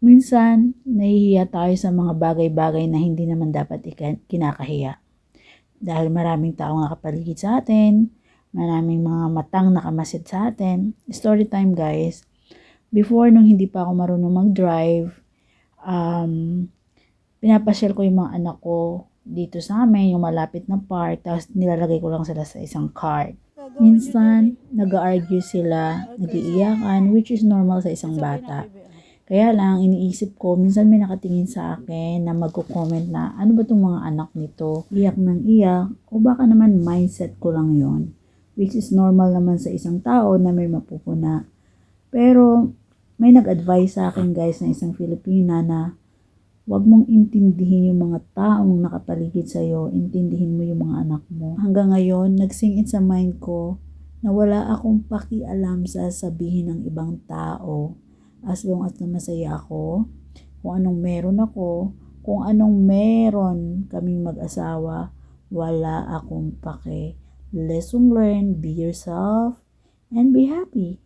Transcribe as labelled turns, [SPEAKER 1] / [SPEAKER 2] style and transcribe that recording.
[SPEAKER 1] Minsan, nahihiya tayo sa mga bagay-bagay na hindi naman dapat kinakahiya. Dahil maraming tao nga kapaligid sa atin, maraming mga matang nakamasid sa atin. Story time guys. Before, nung hindi pa ako marunong mag-drive, um, pinapasyal ko yung mga anak ko dito sa amin, yung malapit na park, tapos nilalagay ko lang sila sa isang cart. Minsan, nag-argue sila, nag-iiyakan, which is normal sa isang bata. Kaya lang, iniisip ko, minsan may nakatingin sa akin na magko-comment na, ano ba itong mga anak nito? Iyak ng iyak, o baka naman mindset ko lang yon Which is normal naman sa isang tao na may mapupuna. Pero, may nag-advise sa akin guys na isang Filipina na Huwag mong intindihin yung mga taong nakapaligid sa'yo, intindihin mo yung mga anak mo. Hanggang ngayon, nagsing in sa mind ko na wala akong pakialam sa sabihin ng ibang tao. As long as na masaya ako, kung anong meron ako, kung anong meron kaming mag-asawa, wala akong pake. Lesson learned, be yourself, and be happy.